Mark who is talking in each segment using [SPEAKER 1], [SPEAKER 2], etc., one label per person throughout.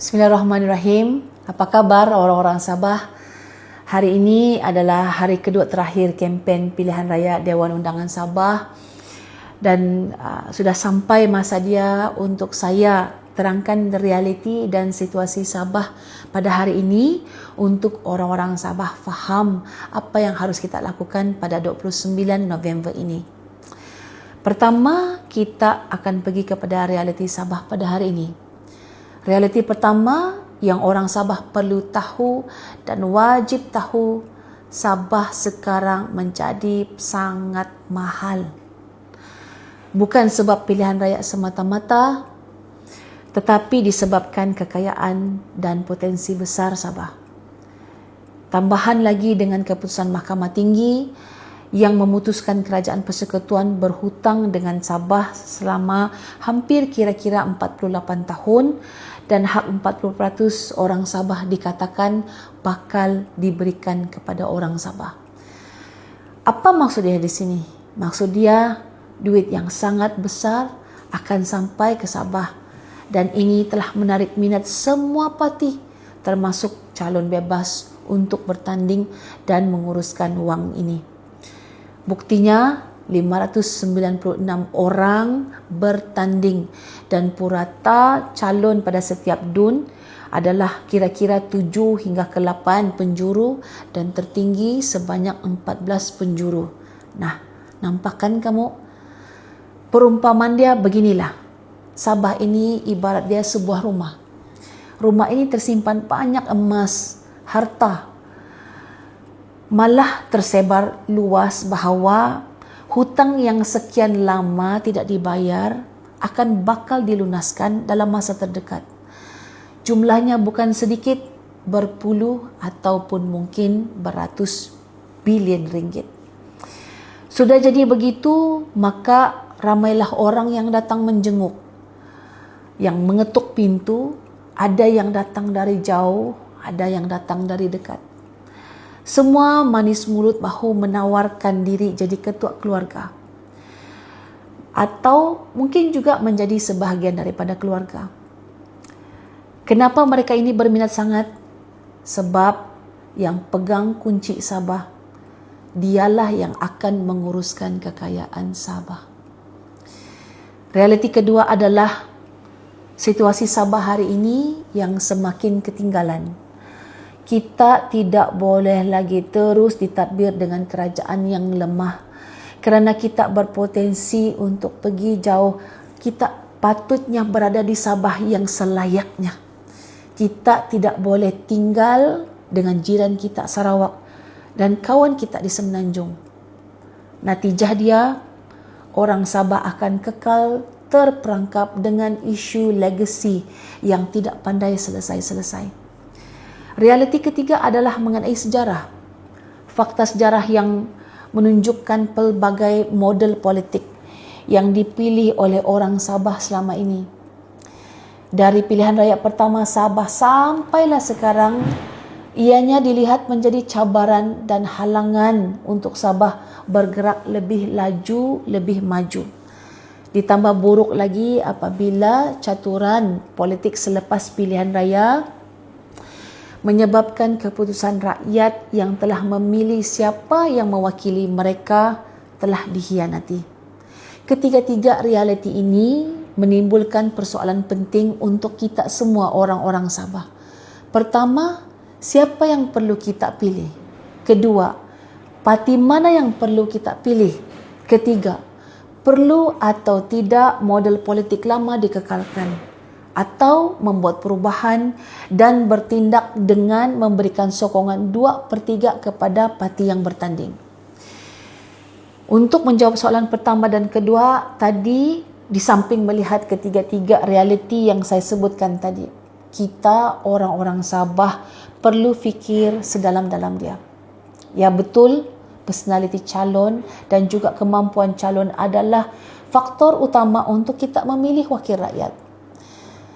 [SPEAKER 1] Bismillahirrahmanirrahim. Apa kabar orang-orang Sabah? Hari ini adalah hari kedua terakhir kempen pilihan raya Dewan Undangan Sabah dan uh, sudah sampai masa dia untuk saya terangkan realiti dan situasi Sabah pada hari ini untuk orang-orang Sabah faham apa yang harus kita lakukan pada 29 November ini. Pertama, kita akan pergi kepada realiti Sabah pada hari ini. Realiti pertama yang orang Sabah perlu tahu dan wajib tahu, Sabah sekarang menjadi sangat mahal. Bukan sebab pilihan raya semata-mata, tetapi disebabkan kekayaan dan potensi besar Sabah. Tambahan lagi dengan keputusan Mahkamah Tinggi yang memutuskan kerajaan persekutuan berhutang dengan Sabah selama hampir kira-kira 48 tahun dan hak 40% orang Sabah dikatakan bakal diberikan kepada orang Sabah. Apa maksud dia di sini? Maksud dia duit yang sangat besar akan sampai ke Sabah dan ini telah menarik minat semua parti termasuk calon bebas untuk bertanding dan menguruskan wang ini. Buktinya 596 orang bertanding dan purata calon pada setiap dun adalah kira-kira 7 hingga ke 8 penjuru dan tertinggi sebanyak 14 penjuru. Nah, nampakkan kamu perumpamaan dia beginilah. Sabah ini ibarat dia sebuah rumah. Rumah ini tersimpan banyak emas, harta. Malah tersebar luas bahawa hutang yang sekian lama tidak dibayar akan bakal dilunaskan dalam masa terdekat. Jumlahnya bukan sedikit, berpuluh ataupun mungkin beratus bilion ringgit. Sudah jadi begitu, maka ramailah orang yang datang menjenguk yang mengetuk pintu, ada yang datang dari jauh, ada yang datang dari dekat. Semua manis mulut bahu menawarkan diri jadi ketua keluarga. Atau mungkin juga menjadi sebahagian daripada keluarga. Kenapa mereka ini berminat sangat? Sebab yang pegang kunci Sabah, dialah yang akan menguruskan kekayaan Sabah. Realiti kedua adalah situasi Sabah hari ini yang semakin ketinggalan. Kita tidak boleh lagi terus ditadbir dengan kerajaan yang lemah kerana kita berpotensi untuk pergi jauh. Kita patutnya berada di Sabah yang selayaknya. Kita tidak boleh tinggal dengan jiran kita Sarawak dan kawan kita di Semenanjung. Natijah dia, orang Sabah akan kekal terperangkap dengan isu legacy yang tidak pandai selesai-selesai. Realiti ketiga adalah mengenai sejarah. Fakta sejarah yang menunjukkan pelbagai model politik yang dipilih oleh orang Sabah selama ini. Dari pilihan raya pertama Sabah sampailah sekarang, ianya dilihat menjadi cabaran dan halangan untuk Sabah bergerak lebih laju, lebih maju. Ditambah buruk lagi apabila caturan politik selepas pilihan raya menyebabkan keputusan rakyat yang telah memilih siapa yang mewakili mereka telah dikhianati. Ketiga-tiga realiti ini menimbulkan persoalan penting untuk kita semua orang-orang Sabah. Pertama, siapa yang perlu kita pilih? Kedua, parti mana yang perlu kita pilih? Ketiga, perlu atau tidak model politik lama dikekalkan atau membuat perubahan dan bertindak dengan memberikan sokongan dua per 3 kepada parti yang bertanding. Untuk menjawab soalan pertama dan kedua, tadi di samping melihat ketiga-tiga realiti yang saya sebutkan tadi, kita orang-orang Sabah perlu fikir sedalam-dalam dia. Ya betul, personality calon dan juga kemampuan calon adalah faktor utama untuk kita memilih wakil rakyat.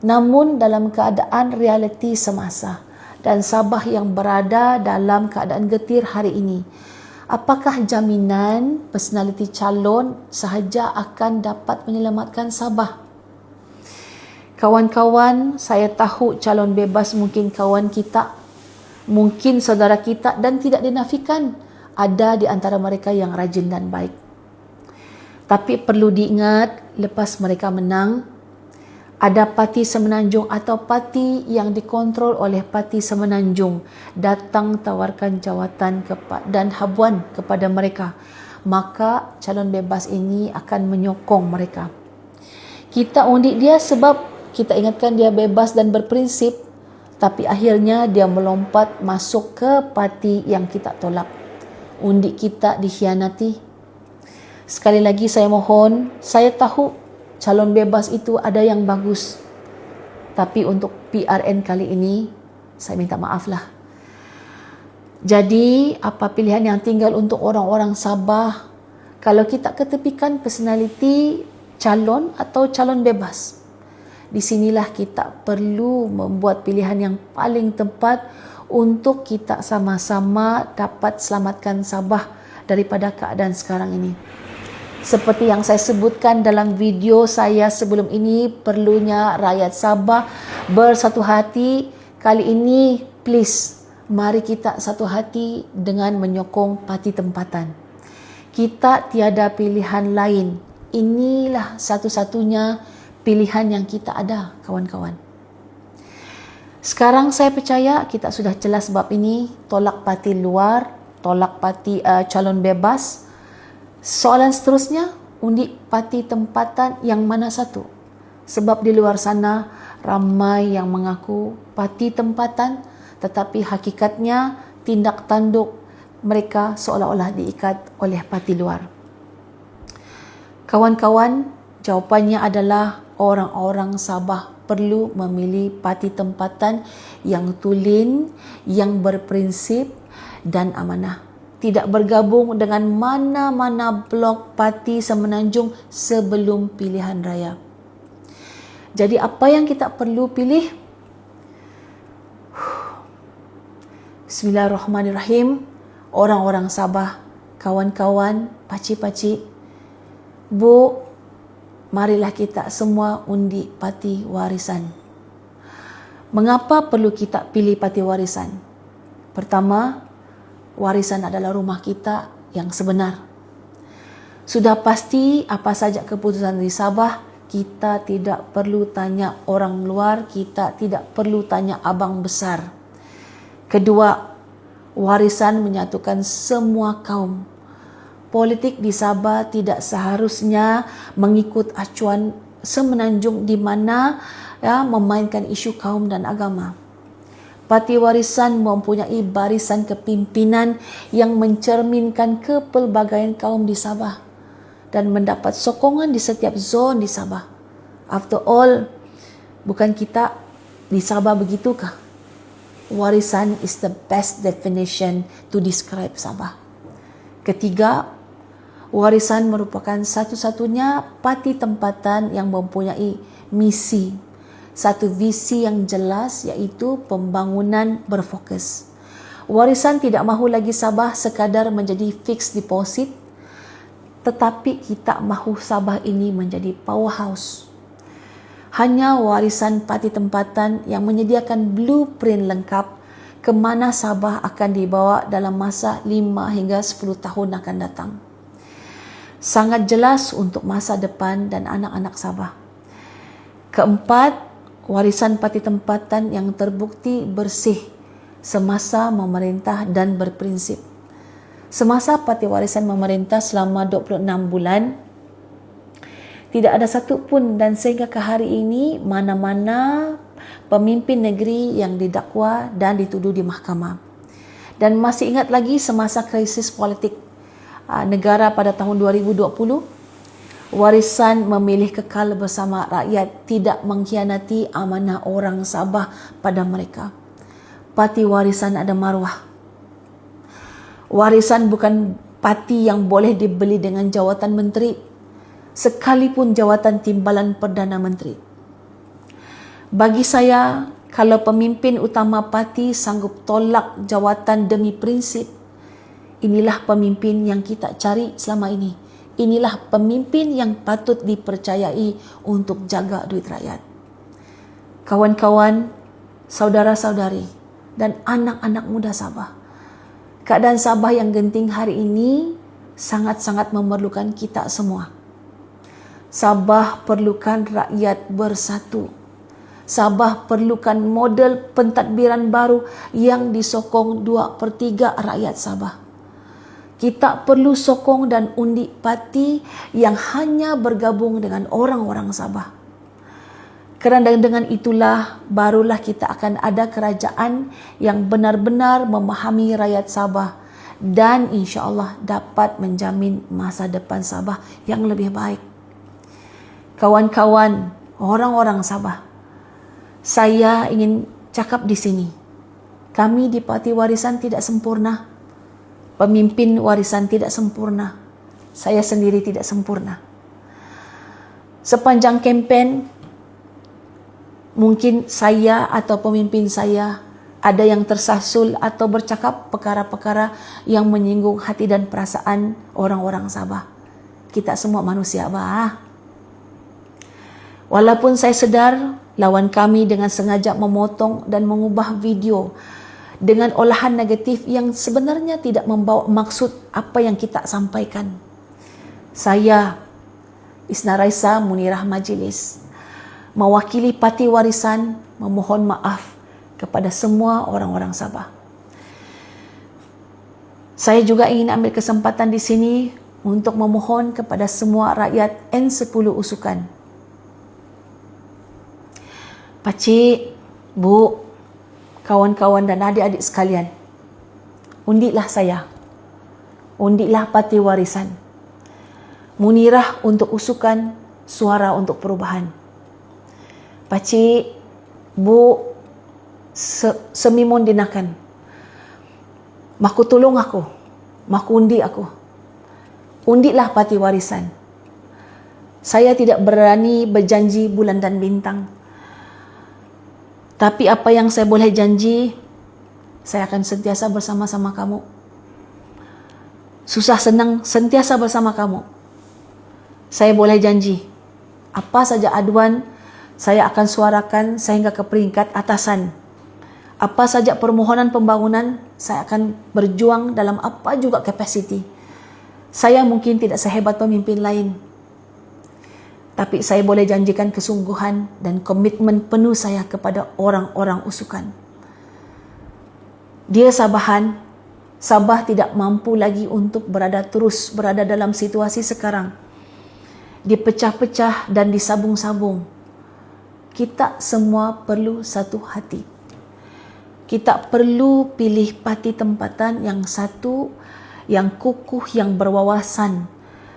[SPEAKER 1] Namun dalam keadaan realiti semasa dan Sabah yang berada dalam keadaan getir hari ini, apakah jaminan personality calon sahaja akan dapat menyelamatkan Sabah? Kawan-kawan, saya tahu calon bebas mungkin kawan kita, mungkin saudara kita dan tidak dinafikan ada di antara mereka yang rajin dan baik. Tapi perlu diingat, lepas mereka menang, ada parti semenanjung atau parti yang dikontrol oleh parti semenanjung datang tawarkan jawatan dan habuan kepada mereka. Maka calon bebas ini akan menyokong mereka. Kita undi dia sebab kita ingatkan dia bebas dan berprinsip tapi akhirnya dia melompat masuk ke parti yang kita tolak undi kita dikhianati sekali lagi saya mohon saya tahu calon bebas itu ada yang bagus. Tapi untuk PRN kali ini saya minta maaf lah. Jadi apa pilihan yang tinggal untuk orang-orang Sabah? Kalau kita ketepikan personality calon atau calon bebas di sinilah kita perlu membuat pilihan yang paling tepat untuk kita sama-sama dapat selamatkan Sabah daripada keadaan sekarang ini. Seperti yang saya sebutkan dalam video saya sebelum ini, perlunya rakyat Sabah bersatu hati. Kali ini, please, mari kita satu hati dengan menyokong parti tempatan. Kita tiada pilihan lain. Inilah satu-satunya pilihan yang kita ada, kawan-kawan. Sekarang saya percaya kita sudah jelas bab ini, tolak parti luar, tolak parti uh, calon bebas. Soalan seterusnya, undi parti tempatan yang mana satu? Sebab di luar sana ramai yang mengaku parti tempatan tetapi hakikatnya tindak tanduk mereka seolah-olah diikat oleh parti luar. Kawan-kawan, jawapannya adalah orang-orang Sabah perlu memilih parti tempatan yang tulen, yang berprinsip dan amanah. Tidak bergabung dengan mana-mana blok parti semenanjung sebelum pilihan raya. Jadi apa yang kita perlu pilih? Bismillahirrahmanirrahim. Orang-orang Sabah, kawan-kawan, pakcik-pakcik, Bu, marilah kita semua undi parti warisan. Mengapa perlu kita pilih parti warisan? Pertama, warisan adalah rumah kita yang sebenar. Sudah pasti apa saja keputusan di Sabah, kita tidak perlu tanya orang luar, kita tidak perlu tanya abang besar. Kedua, warisan menyatukan semua kaum politik di Sabah tidak seharusnya mengikut acuan semenanjung di mana ya memainkan isu kaum dan agama. Parti Warisan mempunyai barisan kepimpinan yang mencerminkan kepelbagaian kaum di Sabah dan mendapat sokongan di setiap zon di Sabah. After all, bukan kita di Sabah begitukah? Warisan is the best definition to describe Sabah. Ketiga, Warisan merupakan satu-satunya parti tempatan yang mempunyai misi, satu visi yang jelas iaitu pembangunan berfokus. Warisan tidak mahu lagi Sabah sekadar menjadi fixed deposit, tetapi kita mahu Sabah ini menjadi powerhouse. Hanya warisan parti tempatan yang menyediakan blueprint lengkap ke mana Sabah akan dibawa dalam masa 5 hingga 10 tahun akan datang sangat jelas untuk masa depan dan anak-anak Sabah. Keempat, warisan parti tempatan yang terbukti bersih semasa memerintah dan berprinsip. Semasa parti warisan memerintah selama 26 bulan, tidak ada satu pun dan sehingga ke hari ini mana-mana pemimpin negeri yang didakwa dan dituduh di mahkamah. Dan masih ingat lagi semasa krisis politik Ah, negara pada tahun 2020 warisan memilih kekal bersama rakyat tidak mengkhianati amanah orang Sabah pada mereka. Parti warisan ada maruah. Warisan bukan parti yang boleh dibeli dengan jawatan menteri sekalipun jawatan timbalan perdana menteri. Bagi saya kalau pemimpin utama parti sanggup tolak jawatan demi prinsip Inilah pemimpin yang kita cari selama ini. Inilah pemimpin yang patut dipercayai untuk jaga duit rakyat. kawan-kawan, saudara-saudari dan anak-anak muda Sabah. Keadaan Sabah yang genting hari ini sangat-sangat memerlukan kita semua. Sabah perlukan rakyat bersatu. Sabah perlukan model pentadbiran baru yang disokong dua per 3 rakyat Sabah. Kita perlu sokong dan undi parti yang hanya bergabung dengan orang-orang Sabah. Kerana dengan itulah barulah kita akan ada kerajaan yang benar-benar memahami rakyat Sabah dan insya Allah dapat menjamin masa depan Sabah yang lebih baik. Kawan-kawan, orang-orang Sabah, saya ingin cakap di sini. Kami di Parti Warisan tidak sempurna. Pemimpin warisan tidak sempurna. Saya sendiri tidak sempurna. Sepanjang kempen, mungkin saya atau pemimpin saya ada yang tersasul atau bercakap perkara-perkara yang menyinggung hati dan perasaan orang-orang Sabah. Kita semua manusia, bah. Walaupun saya sedar lawan kami dengan sengaja memotong dan mengubah video dengan olahan negatif yang sebenarnya tidak membawa maksud apa yang kita sampaikan. Saya, Isna Raisa Munirah Majlis, mewakili Parti Warisan memohon maaf kepada semua orang-orang Sabah. Saya juga ingin ambil kesempatan di sini untuk memohon kepada semua rakyat N10 Usukan Pakcik, Bu, kawan-kawan dan adik-adik sekalian, undiklah saya. Undiklah parti warisan. Munirah untuk usukan, suara untuk perubahan. Pakcik, Bu, se semimun dinakan. Maku tolong aku. Maku undi aku. Undiklah parti warisan. Saya tidak berani berjanji bulan dan bintang. Tapi apa yang saya boleh janji, saya akan sentiasa bersama-sama kamu. Susah senang sentiasa bersama kamu. Saya boleh janji, apa saja aduan saya akan suarakan sehingga ke peringkat atasan. Apa saja permohonan pembangunan, saya akan berjuang dalam apa juga kapasiti. Saya mungkin tidak sehebat pemimpin lain, tapi saya boleh janjikan kesungguhan dan komitmen penuh saya kepada orang-orang usukan. Dia Sabahan, Sabah tidak mampu lagi untuk berada terus berada dalam situasi sekarang. Dipecah-pecah dan disabung-sabung. Kita semua perlu satu hati. Kita perlu pilih parti tempatan yang satu, yang kukuh, yang berwawasan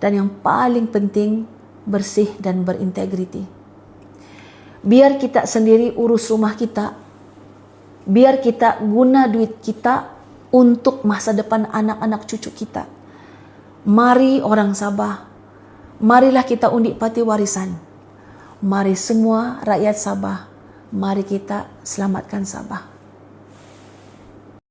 [SPEAKER 1] dan yang paling penting bersih dan berintegriti. Biar kita sendiri urus rumah kita. Biar kita guna duit kita untuk masa depan anak-anak cucu kita. Mari orang Sabah, marilah kita undi parti warisan. Mari semua rakyat Sabah, mari kita selamatkan Sabah.